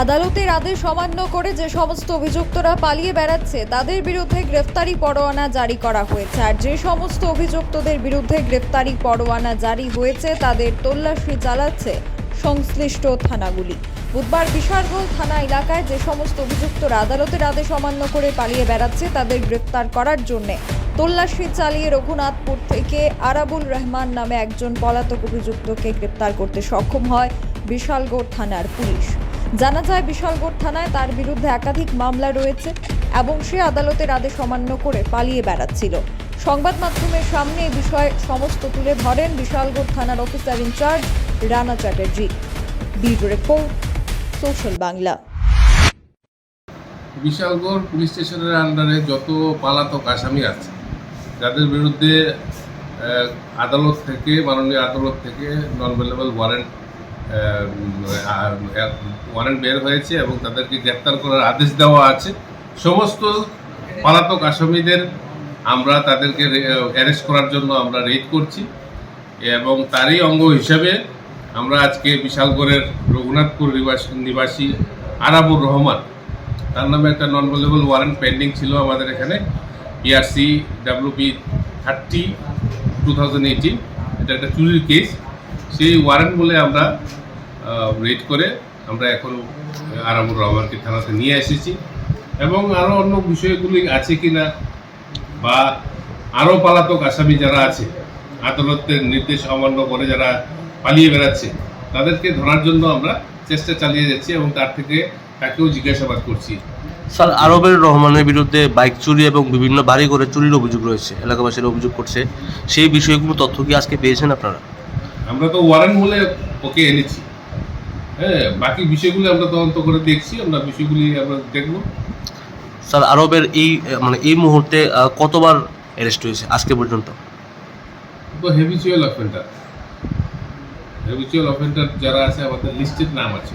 আদালতের আদেশ অমান্য করে যে সমস্ত অভিযুক্তরা পালিয়ে বেড়াচ্ছে, তাদের বিরুদ্ধে গ্রেফতারি পরোয়ানা জারি করা হয়েছে। আর যে সমস্ত অভিযুক্তদের বিরুদ্ধে গ্রেফতারি পরোয়ানা জারি হয়েছে, তাদের তল্লাশি চালাচ্ছে সংশ্লিষ্ট থানাগুলি। বুধবার বিশালগোল থানা এলাকায় যে সমস্ত অভিযুক্তরা আদালতের আদেশ অমান্য করে পালিয়ে বেড়াচ্ছে, তাদের গ্রেফতার করার জন্যে তল্লাশি চালিয়ে রঘুনাথপুর থেকে আরাবুল রহমান নামে একজন পলাতক অভিযুক্তকে গ্রেপ্তার করতে সক্ষম হয় বিশালগড় থানার পুলিশ। জানা যায়, বিশালগড় থানায় তার বিরুদ্ধে একাধিক মামলা রয়েছে এবং সে আদালতের আদেশ অমান্য করে পালিয়ে বেড়াচ্ছিল। সংবাদ মাধ্যমের সামনে এই বিষয়ে সমস্ত তুলে ধরেন বিশালগড় থানার officer in charge Rana Chatterjee. Bureau report, social Bangla. Bishalgarh police স্টেশনের আন্ডারে যত পালাতক আসামি আছে, যাদের বিরুদ্ধে আদালত থেকে, মাননীয় আদালত থেকে নন ভেলেবল ওয়ারেন্ট ওয়ারেন্ট বের হয়েছে এবং তাদেরকে গ্রেপ্তার করার আদেশ দেওয়া আছে। সমস্ত পলাতক আসামিদের আমরা তাদেরকে অ্যারেস্ট করার জন্য আমরা রেড করছি এবং তারই অঙ্গ হিসাবে আমরা আজকে বিশালগড়ের রঘুনাথপুর নিবাসী নিবাসী আরাবুর রহমান, তার নামে একটা নন ভেলেবল ওয়ারেন্ট পেন্ডিং ছিল আমাদের এখানে পিআরসি ডাব্লিউপি থার্টি টু এটা একটা চুরির কেস সেই ওয়ারেন্ট বলে আমরা রেড করে আমরা এখন আরামুর রহমানকে থানাতে নিয়ে এসেছি। এবং আরও অন্য বিষয়গুলি আছে কি না বা আরও পালাতক আসামি যারা আছে আদালতের নির্দেশ অমান্য করে যারা পালিয়ে বেড়াচ্ছে তাদেরকে ধরার জন্য আমরা চেষ্টা চালিয়ে যাচ্ছি এবং তার থেকে তাকেও জিজ্ঞাসাবাদ করছি। স্যার আরবের রহমানের বিরুদ্ধে বাইক চুরি এবং বিভিন্ন বাড়ি করে চুরির অভিযোগ রয়েছে এলাকাবাসীরা অভিযোগ করছে। সেই বিষয়গুলো তথ্য কি আজকে পেয়েছেন আপনারা? আমরা তো ওয়ারেন্ট বলে ওকে এনেছি। হ্যাঁ বাকি বিষয়গুলি আমরা তদন্ত করে দেখছি আমরা বিষয়গুলি আমরা দেখব। স্যার আরবের এই মানে এই মুহূর্তে কতবার অ্যারেস্ট হয়েছে আজকে পর্যন্ত? তো হেভিচুয়াল অফেন্ডার হেভিচুয়াল অফেন্ডার যারা আছে আমাদের লিস্টেড নাম আছে।